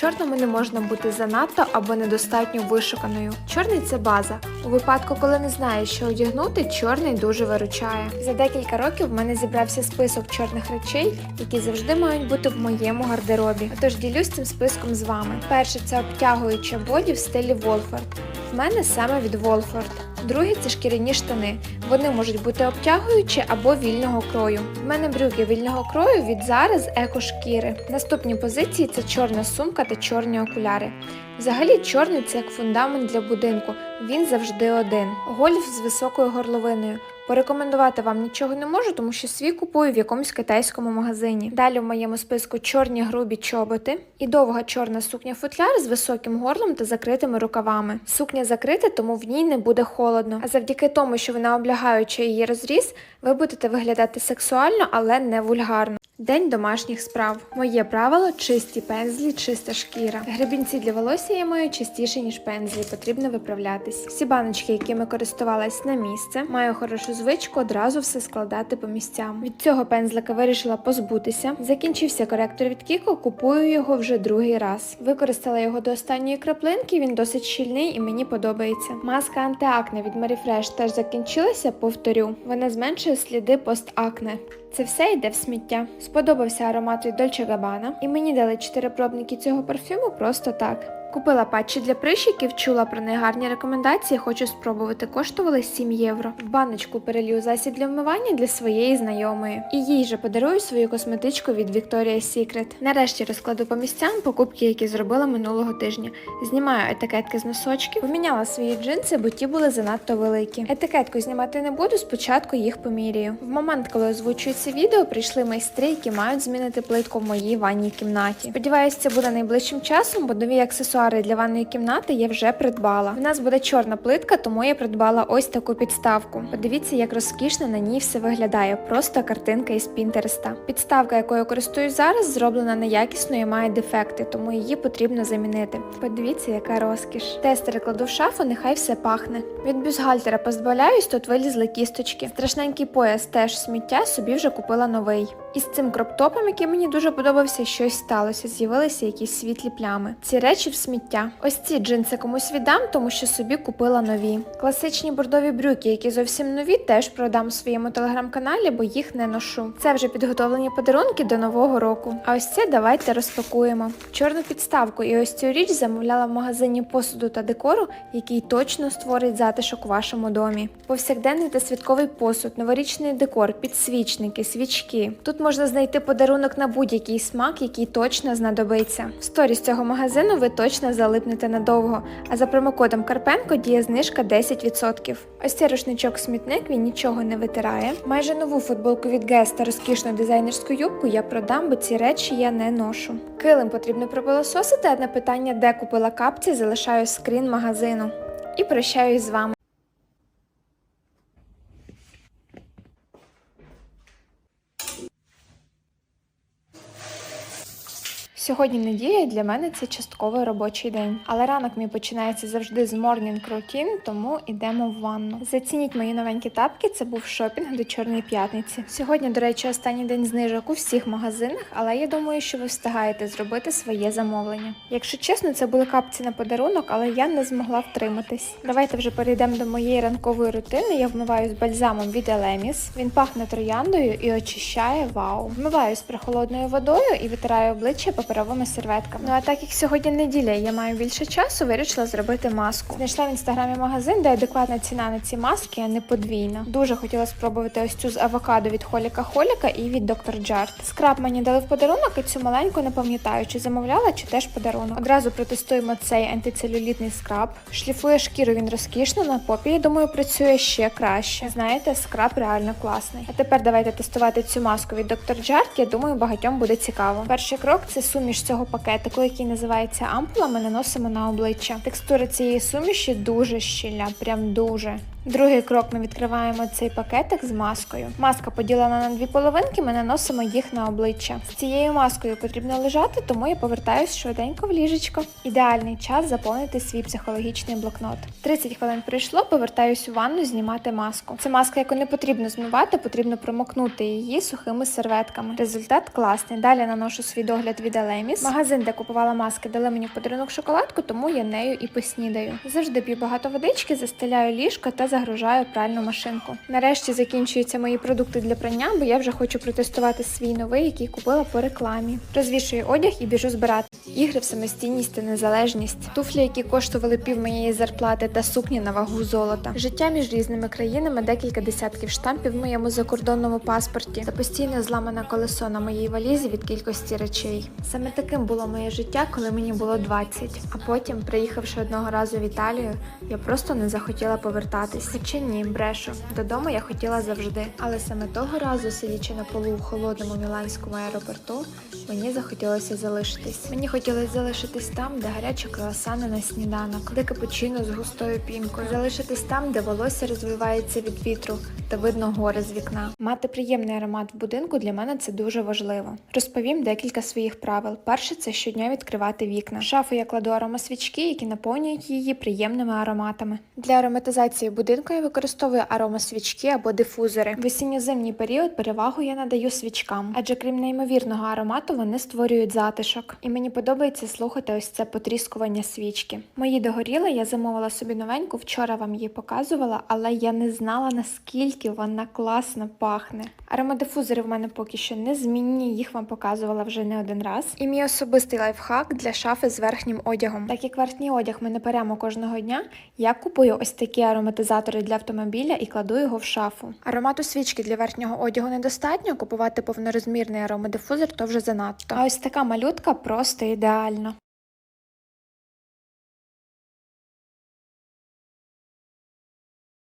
чорному не можна бути занадто або недостатньо вишуканою. Чорний це база. У випадку, коли не знаєш, що одягнути, чорний дуже виручає. За декілька років в мене зібрався список чорних речей, які завжди мають бути в моєму гардеробі. Тож ділюсь цим списком з вами. Перше це обтягуюча боді в стилі Волфорд. В мене саме від Волфорд. Друге це шкіряні штани. Вони можуть бути обтягуючі або вільного крою. В мене брюки вільного крою від Zara з екошкіри. Наступні позиції це чорна сумка та чорні окуляри. Взагалі, чорний це як фундамент для будинку. Він завжди один. Гольф з високою горловиною. Порекомендувати вам нічого не можу, тому що свій купую в якомусь китайському магазині. Далі в моєму списку чорні грубі чоботи і довга чорна сукня футляр з високим горлом та закритими рукавами. Сукня закрита, тому в ній не буде холодно. А завдяки тому, що вона облягаюча її розріз, ви будете виглядати сексуально, але не вульгарно. День домашніх справ. Моє правило чисті пензлі, чиста шкіра. Гребінці для волосся я маю частіше, ніж пензлі, потрібно виправлятись. Всі баночки, якими користувалась на місце, маю хорошу звичку одразу все складати по місцям. Від цього пензлика вирішила позбутися. Закінчився коректор від Кіко, купую його вже другий раз. Використала його до останньої краплинки, він досить щільний і мені подобається. Маска антиакне від Marifresh теж закінчилася, повторю. Вона зменшує сліди постакне. Це все йде в сміття. Сподобався аромат від Dolce Gabbana, і мені дали 4 пробники цього парфюму просто так. Купила патчі для прищиків, чула про неї гарні рекомендації, хочу спробувати. Коштували 7 євро. В баночку перелью засіб для вмивання для своєї знайомої. І їй же подарую свою косметичку від Victoria's Secret. Нарешті розкладу по місцям покупки, які зробила минулого тижня. Знімаю етикетки з носочків, поміняла свої джинси, бо ті були занадто великі. Етикетку знімати не буду, спочатку їх поміряю. В момент, коли озвучую це відео, прийшли майстри, які мають змінити плитку в моїй ванній кімнаті. Сподіваюсь, це буде найближчим часом, бо нові аксесуари для ванної кімнати я вже придбала. В нас буде чорна плитка, тому я придбала ось таку підставку. Подивіться, як розкішно на ній все виглядає. Просто картинка із Пінтереста. Підставка, якою користуюсь зараз, зроблена неякісно і має дефекти, тому її потрібно замінити. Подивіться, яка розкіш. Тестери кладу в шафу, нехай все пахне. Від бюстгальтера позбавляюсь, тут вилізли кісточки. Страшненький пояс теж сміття, собі вже купила новий. І з цим кроптопом, який мені дуже подобався, щось сталося. З'явилися якісь світлі плями. Ці речі в сміття. Ось ці джинси комусь віддам, тому що собі купила нові. Класичні бордові брюки, які зовсім нові, теж продам у своєму телеграм-каналі, бо їх не ношу. Це вже підготовлені подарунки до нового року. А ось це давайте розпакуємо. Чорну підставку і ось цю річ замовляла в магазині посуду та декору, який точно створить затишок у вашому домі. Повсякденний та святковий посуд, новорічний декор, підсвічники, свічки. Тут можна знайти подарунок на будь-який смак, який точно знадобиться. В сторіс цього магазину ви точно залипнете надовго. А за промокодом Карпенко діє знижка 10%. Ось цей рушничок смітник він нічого не витирає. Майже нову футболку від Guess та розкішну дизайнерську юбку я продам, бо ці речі я не ношу. Килим потрібно пропилососити, а на питання, де купила капці, залишаю скрін магазину. І прощаюсь з вами. Сьогодні неділя для мене це частковий робочий день. Але ранок мій починається завжди з morning routine, тому йдемо в ванну. Зацініть мої новенькі тапки. Це був шопінг до Чорної п'ятниці. Сьогодні, до речі, останній день знижок у всіх магазинах, але я думаю, що ви встигаєте зробити своє замовлення. Якщо чесно, це були капці на подарунок, але я не змогла втриматись. Давайте вже перейдемо до моєї ранкової рутини. Я вмиваю з бальзамом від Елеміс. Він пахне трояндою і очищає вау. Вмиваю з прохолодною водою і витираю обличчя паперовими серветками. Ну а так як сьогодні неділя, я маю більше часу, вирішила зробити маску. Знайшла в інстаграмі магазин, де адекватна ціна на ці маски, а не подвійна. Дуже хотіла спробувати ось цю з авокадо від Холіка Холіка і від Доктор Джарт. Скраб мені дали в подарунок, і цю маленьку не пам'ятаю, чи замовляла, чи теж подарунок. Одразу протестуємо цей антицелюлітний скраб. Шліфує шкіру він розкішно на попі. Я думаю, працює ще краще. Знаєте, скраб реально класний. А тепер давайте тестувати цю маску від Доктор Джарт. Я думаю, багатьом буде цікаво. Перший крок це суміш цього пакетику, який називається ампула. Ми наносимо на обличчя. Текстура цієї суміші дуже щільна, прям дуже. Другий крок ми відкриваємо цей пакетик з маскою. Маска поділена на дві половинки, ми наносимо їх на обличчя. З цією маскою потрібно лежати, тому я повертаюсь швиденько в ліжечко. Ідеальний час заповнити свій психологічний блокнот. 30 хвилин пройшло, повертаюсь у ванну знімати маску. Це маска, яку не потрібно змивати, потрібно промокнути її сухими серветками. Результат класний. Далі наношу свій догляд від Алеміс. Магазин, де купувала маски, дали мені в подарунок шоколадку, тому я нею і поснідаю. Завжди п'ю багато водички, застеляю ліжко та загружаю пральну машинку. Нарешті закінчуються мої продукти для прання, бо я вже хочу протестувати свій новий, який купила по рекламі. Розвішую одяг і біжу збирати ігри в самостійність та незалежність, туфлі, які коштували пів моєї зарплати, та сукні на вагу золота. Життя між різними країнами, декілька десятків штампів в моєму закордонному паспорті та постійно зламане колесо на моїй валізі від кількості речей. Саме таким було моє життя, коли мені було 20. А потім, приїхавши одного разу в Італію, я просто не захотіла повертатись. Хоча ні, брешу. Додому я хотіла завжди. Але саме того разу, сидячи на полу у холодному міланському аеропорту, мені захотілося залишитись. Мені хотілося залишитись там, де гарячі круасани на сніданок, де капучино з густою пінкою, залишитись там, де волосся розвивається від вітру та видно гори з вікна. Мати приємний аромат в будинку для мене це дуже важливо. Розповім декілька своїх правил. Перше це щодня відкривати вікна. В шафу я кладу аромасвічки, які наповнюють її приємними ароматами. Для ароматизації будинку я використовую аромасвічки або дифузори. В осінньо-зимній період перевагу я надаю свічкам, адже крім неймовірного аромату, вони створюють затишок. І мені подобається слухати ось це потріскування свічки. Мої догоріли, я замовила собі новеньку. Вчора вам її показувала, але я не знала наскільки вона класно пахне. Аромадифузори в мене поки що не змінні, їх вам показувала вже не один раз. І мій особистий лайфхак для шафи з верхнім одягом. Так як верхній одяг ми не беремо кожного дня, я купую ось такі ароматизатори для автомобіля і кладу його в шафу. Аромату свічки для верхнього одягу недостатньо, купувати повнорозмірний аромадифузор то вже занадто. А ось така малютка просто ідеально.